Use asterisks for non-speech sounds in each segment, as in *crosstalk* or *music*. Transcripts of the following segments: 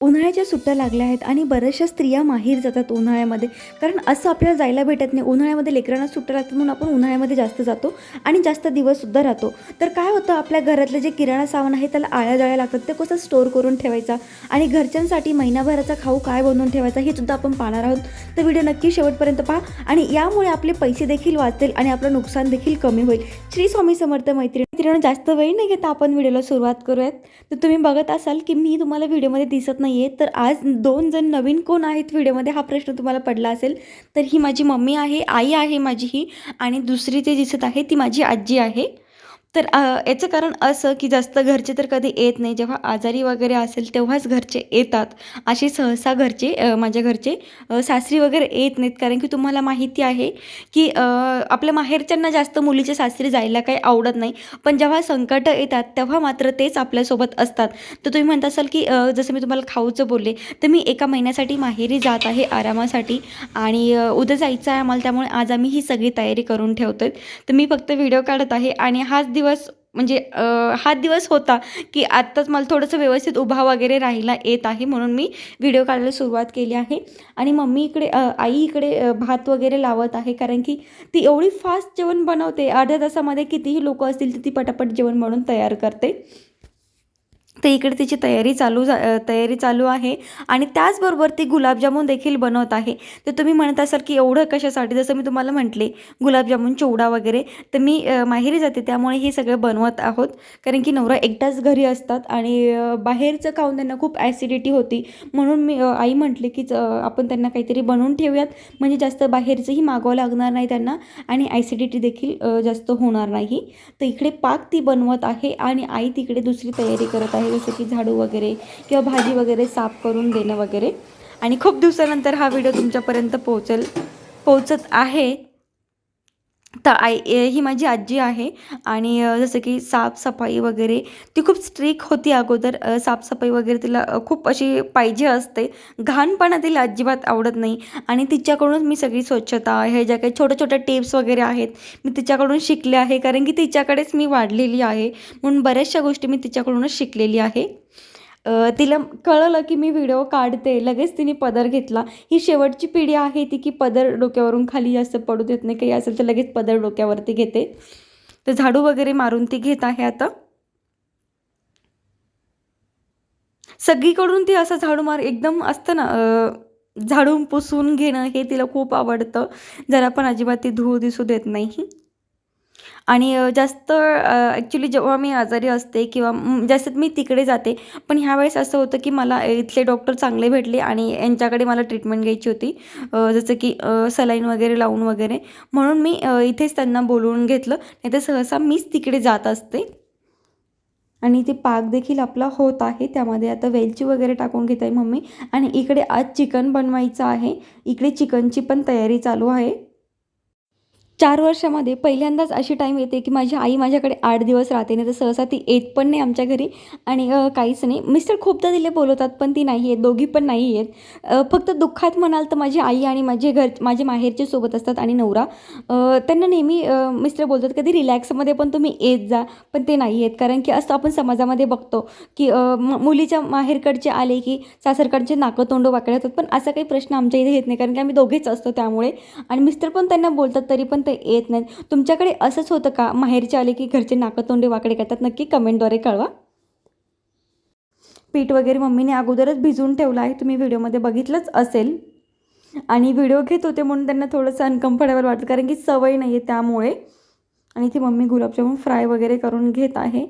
उन्हाळ्याच्या सुट्ट्या लागल्या आहेत आणि बऱ्याचशा स्त्रिया माहीर जातात उन्हाळ्यामध्ये. कारण असं आपल्याला जायला भेटत नाही. उन्हाळ्यामध्ये लेकरांना सुट्ट्या लागतात म्हणून आपण उन्हाळ्यामध्ये जास्त जातो आणि जास्त दिवससुद्धा राहतो. तर काय होतं? आपल्या घरातलं जे किराणा सामान आहे त्याला आळ्या जाळ्या लागतात. ते कसं स्टोअर करून ठेवायचा? आणि घरच्यांसाठी महिनाभराचा खाऊ काय बनवून ठेवायचा? हे सुद्धा आपण पाहणार आहोत. तर व्हिडिओ नक्की शेवटपर्यंत पहा. आणि यामुळे आपले पैसे देखील वाचतील आणि आपलं नुकसान देखील कमी होईल. श्री स्वामी समर्थ मैत्री मित्रांनो जास्त वेळ नाही घेता आपण व्हिडिओला सुरुवात करूयात. तर तुम्ही बघत असाल की मी तुम्हाला व्हिडिओमध्ये दिसत नाही आहे तर आज दोन जण नवीन कोण आहेत व्हिडिओमध्ये हा प्रश्न तुम्हाला पडला असेल. तर ही माझी मम्मी आहे आई आहे माझी ही आणि दुसरी ते दिसत आहे ती माझी आजी आहे. तर याचं कारण असं की जास्त घरचे तर कधी येत नाही. जेव्हा आजारी वगैरे असेल तेव्हाच घरचे येतात. असे सहसा घरचे माझ्या घरचे सासरी वगैरे येत नाहीत. कारण की तुम्हाला माहिती आहे की आपल्या माहेरच्यांना जास्त मुलीच्या सासरी जायला काही आवडत नाही. पण जेव्हा संकट येतात तेव्हा मात्र तेच आपल्यासोबत असतात. तर तुम्ही म्हणत असाल की जसं मी तुम्हाला खाऊचं बोलले तर मी एका महिन्यासाठी माहेरी जात आहे आरामासाठी. आणि उद्या जायचं आहे आम्हाला त्यामुळे आज आम्ही ही सगळी तयारी करून ठेवतो तर मी फक्त व्हिडिओ काढत आहे आणि हाच दिवस म्हणजे हा दिवस होता की आत्ताच मला थोडंसं व्यवस्थित उभा वगैरे राहिला येत आहे म्हणून मी व्हिडिओ काढायला सुरुवात केली आहे. आणि मम्मी इकडे आई इकडे भात वगैरे लावत आहे कारण की ती एवढी फास्ट जेवण बनवते. अर्ध्या तासामध्ये कितीही लोक असतील तर ती पटापट जेवण बनवून तयार करते. तर इकडे तिची तयारी चालू जा तयारी चालू आहे. आणि त्याचबरोबर ती गुलाबजामून देखील बनवत आहे. तर तुम्ही म्हणत असाल की एवढं कशासाठी? जसं मी तुम्हाला म्हटले गुलाबजामुन चिवडा वगैरे. तर मी माहेरी जाते त्यामुळे हे सगळं बनवत आहोत. कारण की नवरा एकटाच घरी असतात आणि बाहेरचं खाऊन त्यांना खूप ॲसिडिटी होती. म्हणून मी आई म्हटले की आपण त्यांना काहीतरी बनवून ठेवूयात. म्हणजे जास्त बाहेरचंही मागवावं लागणार नाही त्यांना आणि ॲसिडिटी देखील जास्त होणार नाही. तर इकडे पाक ती बनवत आहे आणि आई तिकडे दुसरी तयारी करत आहे. जसं की झाडू वगैरे किंवा भाजी वगैरे साफ करून देणं वगैरे. आणि खूप दिवसानंतर हा व्हिडिओ तुमच्यापर्यंत पोहोचेल पोहोचत आहे. तर आई ए- ही माझी आजी आहे आणि जसं की साफसफाई वगैरे ती खूप स्ट्रिक होती अगोदर. साफसफाई वगैरे तिला खूप अशी पाहिजे असते. घाणपणा तिला अजिबात आवडत नाही आणि तिच्याकडूनच मी सगळी स्वच्छता हे ज्या काही छोट्या छोट्या टिप्स वगैरे आहेत मी तिच्याकडून शिकले आहे. कारण की तिच्याकडेच मी वाढलेली आहे. म्हणून बऱ्याचशा गोष्टी मी तिच्याकडूनच शिकलेली आहे. तिला कळलं की मी व्हिडिओ काढते. लगेच तिने पदर घेतला. ही शेवटची पिढी आहे ती की पदर डोक्यावरून खाली जास्त पडू देत नाही. काही असेल तर लगेच पदर डोक्यावरती घेते. तर झाडू वगैरे मारून ती घेत आहे आता. सगळीकडून ती असं झाडू मार एकदम असतं ना झाडून पुसून घेणं हे तिला खूप आवडतं. जरा पण अजिबात ती धूळ दिसू देत नाही. आणि अ, जास्त ॲक्च्युली जेव्हा मी आजारी असते किंवा म, जास्त मी तिकडे जाते पण ह्यावेळेस असं होतं की मला इथले डॉक्टर चांगले भेटले आणि यांच्याकडे मला ट्रीटमेंट घ्यायची होती. अ, जसं की सलाईन वगैरे लावून वगैरे. म्हणून मी अ, इथेच त्यांना बोलवून घेतलं. नाही तर सहसा मीच तिकडे जात असते. आणि ते पाक देखील आपला होत आहे. त्यामध्ये आता वेलची वगैरे टाकून घेत आहे मम्मी. आणि इकडे आज चिकन बनवायचं आहे. इकडे चिकनची पण तयारी चालू आहे. चार वर्षामध्ये पहिल्यांदाच अशी टाईम येते की माझी आई माझ्याकडे आठ दिवस राहते नाही तर सहसा ती येत पण नाही आमच्या घरी. आणि काहीच नाही. मिस्टर खूपदा तिला बोलवतात पण ती नाही आहेत दोघी पण नाही आहेत फक्त दुःखात म्हणाल तर माझी आई आणि माझे घर माझे माहेरचे सोबत असतात आणि नवरा. त्यांना नेहमी मिस्टर बोलतात कधी रिलॅक्समध्ये पण तुम्ही येत जा पण ते नाही आहेत कारण की असं आपण समाजामध्ये बघतो की मुलीच्या माहेरकडचे आले की सासरकडचे नाकं तोंड वाकडे होतात. पण असा काही प्रश्न आमच्या इथे येत नाही कारण की आम्ही दोघेच असतो त्यामुळे. आणि मिस्टर पण त्यांना बोलतात तरी पण ते येत नाहीत. तुमच्याकडे असंच होतं का? माहेरचे आले की घरचे नाकतोंडे वाकडे करतात? नक्की कमेंटद्वारे कळवा. पीठ वगैरे मम्मीने अगोदरच भिजवून ठेवलं आहे. तुम्ही व्हिडिओमध्ये बघितलंच असेल. आणि व्हिडिओ घेत होते म्हणून त्यांना थोडंसं अनकम्फर्टेबल वाटतं कारण की सवय नाही आहे त्यामुळे. आणि ती मम्मी गुलाबजामुन फ्राय वगैरे करून घेत आहे.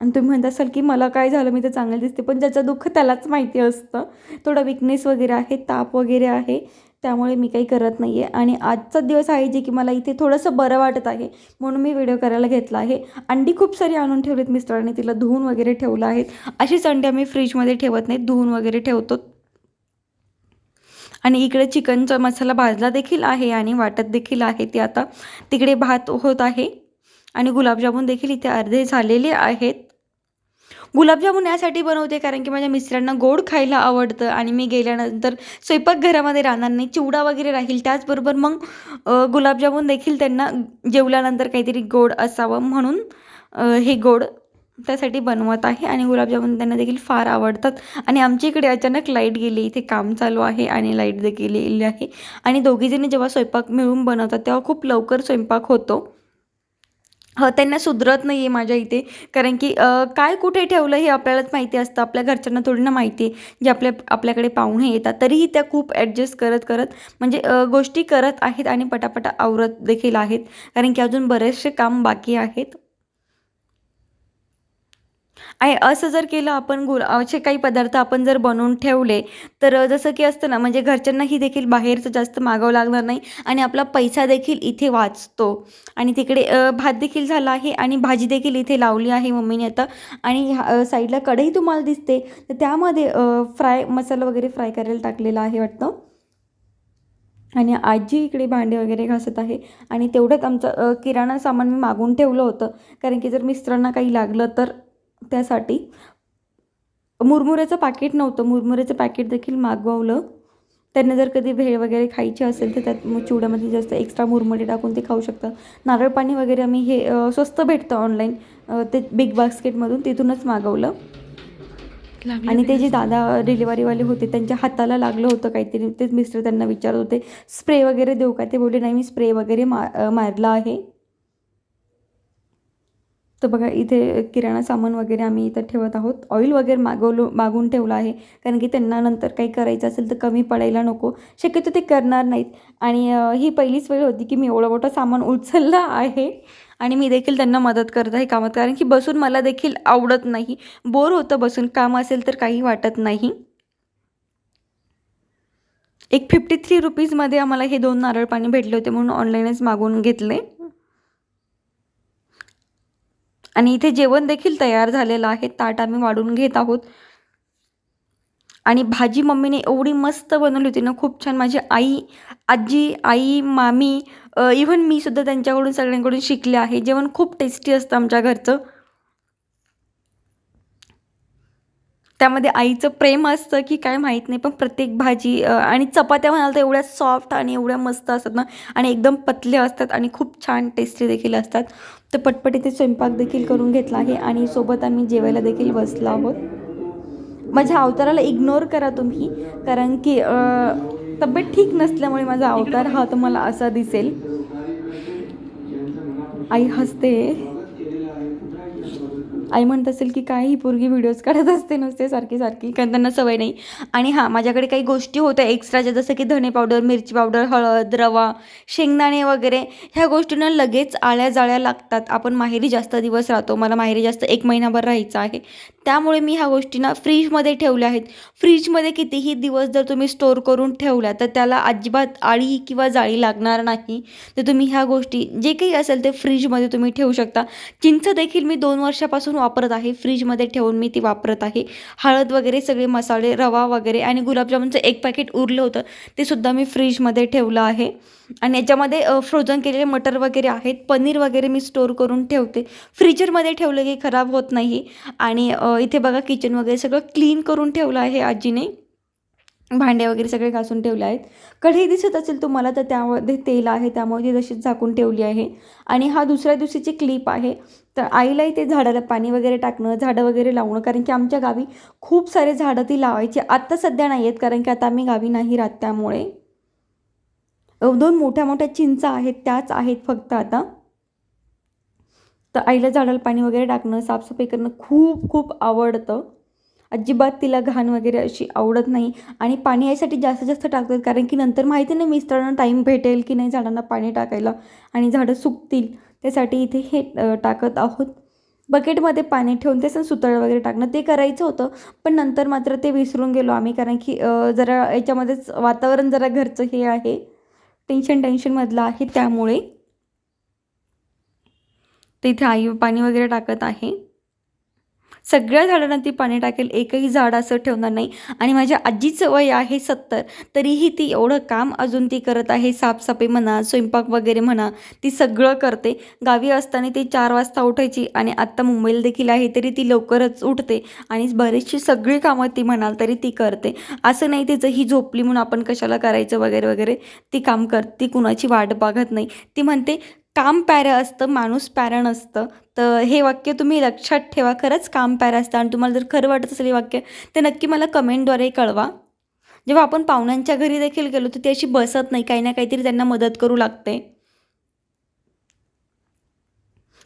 आणि तुम्ही म्हणत असाल की मला काय झालं मी तर चांगलं दिसते पण ज्याचं दुःख त्यालाच माहिती असतं. थोडं विकनेस वगैरे आहे ताप वगैरे आहे त्यामुळे मी काही करत नाही आहे आणि आजचा दिवस आहे जे की मला इथे थोडंसं बरं वाटत आहे म्हणून मी व्हिडिओ करायला घेतला आहे. अंडी खूप सारी आणून ठेवलीत मिस्टरांनी तिला धुवून वगैरे ठेवलं आहेत. अशीच अंडी आम्ही फ्रीजमध्ये ठेवत नाहीत धुवून वगैरे ठेवतो. आणि इकडे चिकनचा मसाला भाजला देखील आहे आणि वाटत देखील आहे ते आता. तिकडे भात होत आहे. आणि गुलाबजामुन देखील इथे अर्धे झालेले आहेत. गुलाबजामुन यासाठी बनवते कारण की माझ्या मिस्टरांना गोड खायला आवडतं आणि मी गेल्यानंतर स्वयंपाकघरामध्ये राहणार नाही चिवडा वगैरे राहील. त्याचबरोबर मग गुलाबजामुन देखील त्यांना जेवल्यानंतर काहीतरी गोड असावं म्हणून हे गोड त्यासाठी बनवत आहे आणि गुलाबजामुन त्यांना देखील फार आवडतात. आणि आमच्या इकडे अचानक लाइट गेली इथे काम चालू आहे आणि लाइट देखील गेलेली आहे. आणि दोघीजणी जेव्हा स्वयंपाक मिळून बनवतात तेव्हा खूप लवकर स्वयंपाक होतो. त्यांना सुधरत नाही आहे माझ्या इथे. कारण की काय कुठे ठेवलं हे आपल्यालाच माहिती असतं. आपल्या घरच्यांना थोडी ना माहिती आहे. जे आपल्या आपल्याकडे पाहुणे येतात. तरीही त्या खूप ॲडजस्ट करत करत म्हणजे गोष्टी करत आहेत आणि पटापटा आवरत देखील आहेत. कारण की अजून बरेचसे काम बाकी आहेत. आहे असं जर केलं आपण गुल असे काही पदार्थ आपण जर बनवून ठेवले तर जसं की असतं ना म्हणजे घरच्यांनाही देखील बाहेरचं जास्त मागावं लागणार नाही आणि आपला पैसा देखील इथे वाचतो. आणि तिकडे भात देखील झाला आहे आणि भाजी देखील इथे लावली आहे मम्मीने आता. आणि ह्या- साईडला कढई तुम्हाला दिसते. तर त्यामध्ये फ्राय मसाला वगैरे फ्राय करायला टाकलेला आहे वाटतं. आणि आजी इकडे भांडे वगैरे घासत आहे. आणि तेवढ्यात आमचं किराणा सामान मी मागून ठेवलं होतं. कारण की जर मिस्त्रांना काही लागलं तर त्यासाठी. मुरमुऱ्याचं पाकिट नव्हतं. मुरमुऱ्याचं पॅकेट देखील मागवलं. त्यांना जर कधी भेळ वगैरे खायची असेल तर त्यात चिवड्यामध्ये जास्त एक्स्ट्रा मुरमुरे टाकून ते खाऊ शकतात नारळ पाणी वगैरे आम्ही हे स्वस्त भेटतं ऑनलाईन ते बिग बास्केटमधून तिथूनच मागवलं. आणि ते जे दादा डिलिव्हरीवाले होते त्यांच्या हाताला लागलं होतं काहीतरी. तेच मिस्टर त्यांना विचारत होते स्प्रे वगैरे देऊ का? ते बोलले नाही मी स्प्रे वगैरे मा मारला आहे. तर बघा इथे किराणा सामान वगैरे आम्ही इथं ठेवत आहोत. ऑइल वगैरे मागवलो मागून ठेवलं आहे. कारण की त्यांना नंतर काही करायचं असेल तर कमी पडायला नको. शक्यतो ते करणार नाहीत. आणि ही पहिलीच वेळ होती की मी एवढं मोठं सामान *laughs* उचललं आहे. आणि मी देखील त्यांना मदत करत आहे कामात. कारण की बसून मला देखील आवडत नाही. बोर होतं बसून. काम असेल तर काही वाटत नाही. एक फिफ्टी थ्री रुपीजमध्ये आम्हाला हे दोन नारळ पाणी भेटले होते म्हणून ऑनलाईनच मागवून घेतले. आणि इथे जेवण देखील तयार झालेलं आहे. ताट आम्ही वाढून घेत आहोत. आणि भाजी मम्मीने एवढी मस्त बनवली होती ना खूप छान. माझी आई आजी आई मामी इव्हन मी सुद्धा त्यांच्याकडून सगळ्यांकडून शिकले आहे. जेवण खूप टेस्टी असतं आमच्या घरचं. त्यामध्ये आईचं प्रेम असतं की काय माहीत नाही पण प्रत्येक भाजी आणि चपात्या म्हणाल तर एवढ्या सॉफ्ट आणि एवढ्या मस्त असतात ना आणि एकदम पतल्या असतात आणि खूप छान टेस्टी देखील असतात. तर पटपट इथे स्वयंपाक देखील करून घेतला आहे आणि सोबत आम्ही जेवायला देखील बसलो आहोत. माझ्या अवताराला इग्नोर करा तुम्ही कारण की तब्येत ठीक नसल्यामुळे माझा अवतार हा तुम्हाला असा दिसेल. आई हसते. आई म्हणत असेल की काय ही पोरगी व्हिडिओज काढत असते नुसते सारखी सारखी कारण त्यांना सवय नाही. आणि हां माझ्याकडे काही गोष्टी होत्या एक्स्ट्राच्या जसं की धणे पावडर मिरची पावडर हळद रवा शेंगदाणे वगैरे ह्या गोष्टींना लगेच आळ्या जाळ्या लागतात. आपण माहेरी जास्त दिवस राहतो. मला माहेरी जास्त एक महिनाभर राहायचं आहे. त्यामुळे मी ह्या गोष्टींना फ्रीजमध्ये ठेवल्या आहेत. फ्रीजमध्ये कितीही दिवस जर तुम्ही स्टोअर करून ठेवल्या तर त्याला अजिबात आळी किंवा जाळी लागणार नाही. तर तुम्ही ह्या गोष्टी जे काही असेल ते फ्रीजमध्ये तुम्ही ठेवू शकता. चिंच देखील मी दोन वर्षापासून वापरत आहे. फ्रीजमध्ये ठेवून मी ती वापरत आहे. हळद वगैरे सगळे मसाले रवा वगैरे आणि गुलाबजामुनचं एक पॅकेट उरलं होतं ते सुद्धा मी फ्रीजमध्ये ठेवलं आहे. आणि याच्यामध्ये फ्रोझन केलेले मटर वगैरे आहेत. पनीर वगैरे मी स्टोअर करून ठेवते. फ्रीजरमध्ये ठेवलं की खराब होत नाही. आणि इथे बघा किचन वगैरे सगळं क्लीन करून ठेवलं आहे आजीने. भांडे वगैरे सगळे घासून ठेवले आहेत. कढई दिसत असेल तुम्हाला तर त्यामध्ये तेल आहे त्यामुळे ती तशीच झाकून ठेवली आहे. आणि हा दुसऱ्या दिवशीची क्लिप आहे. तर आईलाही ते झाडाला पाणी वगैरे टाकणं झाडं वगैरे लावणं कारण की आमच्या गावी खूप सारे झाडं ती लावायची. आत्ता सध्या नाही आहेत कारण की आता आम्ही गावी नाही राहत त्यामुळे. दोन मोठ्या मोठ्या चिंचा आहेत त्याच आहेत फक्त आता. तर आईला झाडाला पाणी वगैरे टाकणं साफसफाई करणं खूप खूप आवडतं. अजिबात तिला घाण वगैरे अशी आवडत नाही. आणि पाणी यासाठी जास्तीत जास्त टाकतात कारण की नंतर माहिती नाही मिस्टरांना टाईम भेटेल की नाही झाडांना पाणी टाकायला आणि झाडं सुकतील. त्यासाठी इथे हे टाकत आहोत. बकेटमध्ये पाणी ठेवून ते सुतळ वगैरे टाकणं. ते करायचं होतं पण नंतर मात्र ते विसरून गेलो आम्ही कारण की जरा याच्यामध्येच वातावरण जरा घरचं हे आहे. टेन्शन टेन्शनमधलं आहे त्यामुळे. तर इथे आई पाणी वगैरे टाकत आहे. सगळ्या झाडांना ती पाणी टाकेल एकही झाड असं ठेवणार नाही. आणि माझ्या आजीचं वय आहे सत्तर तरीही ती एवढं काम अजून ती करत आहे साफसफाई म्हणा स्वयंपाक वगैरे म्हणा ती सगळं करते. गावी असताना ती चार वाजता उठायची आणि आत्ता मुंबईला देखील आहे तरी ती लवकरच उठते. आणि बरीचशी सगळी कामं ती म्हणाल तरी ती करते. असं नाही तिचं ही झोपली म्हणून आपण कशाला करायचं वगैरे वगैरे. ती काम कर ती कुणाची वाट बघत नाही. ती म्हणते काम पॅरं असतं माणूस पॅरण नसतं. तर हे वाक्य तुम्ही लक्षात ठेवा खरंच काम प्यारं असतं. आणि तुम्हाला जर खरं वाटत असेल हे वाक्य ते नक्की मला कमेंटद्वारे कळवा. जेव्हा आपण पाहुण्यांच्या घरी देखील गेलो तर ती अशी बसत नाही. काही ना काहीतरी त्यांना मदत करू लागते.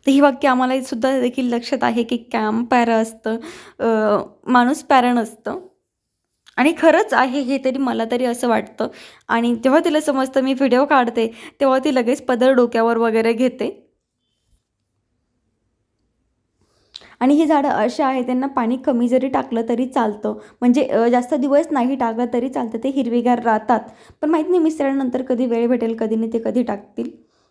तर ही वाक्य आम्हाला सुद्धा देखील लक्षात आहे की काम पॅरं असतं. माणूस पॅरण नसतं. आणि खरंच आहे हे तरी मला तरी असं वाटतं. आणि जेव्हा तिला समजतं मी व्हिडिओ काढते तेव्हा ती लगेच पदर डोक्यावर वगैरे घेते. आणि ही झाडं अशी आहे त्यांना पाणी कमी जरी टाकलं तरी चालतं. म्हणजे जास्त दिवस नाही टाकलं तरी चालतं ते हिरवीगार राहतात. पण माहीत नाही मिसळल्यानंतर कधी वेळ भेटेल कधी नाही ते कधी टाकतील.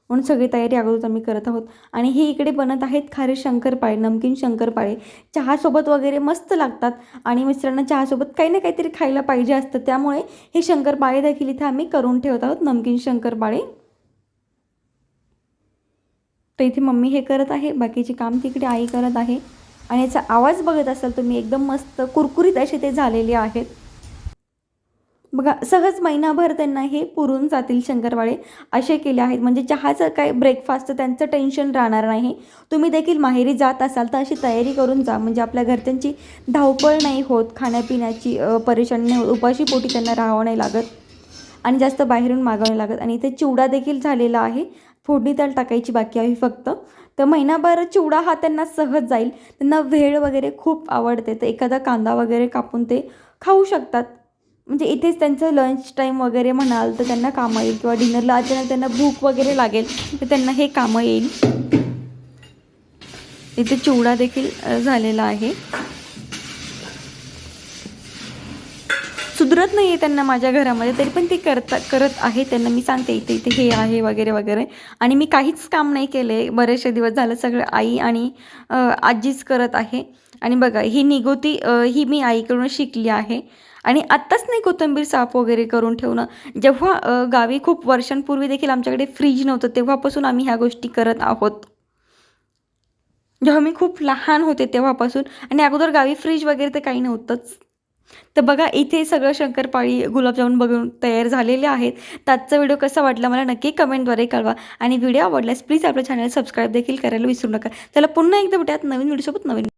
म्हणून सगळी तयारी अगोदर आम्ही करत आहोत. आणि हे इकडे बनत आहेत खारे शंकरपाळे नमकीन शंकरपाळे. चहासोबत वगैरे मस्त लागतात. आणि मिस्टरांना चहासोबत काही ना काहीतरी खायला पाहिजे असतं. त्यामुळे हे शंकरपाळे देखील इथे आम्ही करून ठेवत आहोत नमकीन शंकरपाळे. तर इथे मम्मी हे करत आहे. बाकीचे काम तिकडे आई करत आहे. आणि याचा आवाज बघत असाल तुम्ही एकदम मस्त कुरकुरीत असे ते झालेले आहेत. बघा सहज महिनाभर त्यांना हे पुरून जातील शंकरवाळे असे केले आहेत. म्हणजे चहाचं काय ब्रेकफास्ट त्यांचं टेन्शन राहणार नाही. तुम्ही देखील माहेरी जात असाल तर अशी तयारी करून जा. म्हणजे आपल्या घरच्यांची धावपळ नाही होत. खाण्यापिण्याची परेशानी नाही होत. उपाशी पोटी त्यांना राहावं नाही लागत. आणि जास्त बाहेरून मागावं नाही लागत. आणि इथे चिवडा देखील झालेला आहे. फोडणी त्याला टाकायची बाकी आहे फक्त. तर महिनाभर चिवडा हा त्यांना सहज जाईल. त्यांना भेळ वगैरे खूप आवडते. तर एखादा कांदा वगैरे कापून ते खाऊ शकतात. म्हणजे इथेच त्यांचं लंच टाईम वगैरे म्हणाल तर त्यांना कामं येईल किंवा डिनरला अचानक त्यांना भूक वगैरे लागेल तर त्यांना हे कामं येईल. इथे चिवडा देखील झालेला आहे. सुधरत नाही आहे त्यांना माझ्या घरामध्ये तरी पण ते करता करत आहे. त्यांना मी सांगते इथे इथे हे आहे वगैरे वगैरे. आणि मी काहीच काम नाही केले. बरेचसे दिवस झालं सगळं आई आणि आजीच करत आहे. आणि बघा ही निगोती ही मी आईकडून शिकली आहे. आणि आत्ताच नाही कोथिंबीर साफ वगैरे करून ठेवणं. जेव्हा गावी खूप वर्षांपूर्वी देखील आमच्याकडे फ्रीज नव्हतं तेव्हापासून आम्ही ह्या गोष्टी करत आहोत. जेव्हा मी खूप लहान होते तेव्हापासून आणि अगोदर गावी फ्रीज वगैरे तर काही नव्हतंच. तर बघा इथे सगळं शंकरपाळी गुलाबजामुन बघून तयार झालेले आहेत. तर आजचा व्हिडिओ कसा वाटला मला नक्की कमेंटद्वारे कळवा. आणि व्हिडिओ आवडल्यास प्लीज आपल्या चॅनल सबस्क्राईब देखील करायला विसरू नका. त्याला पुन्हा एकदा भेटूयात नवीन व्हिडिओसोबत नवीन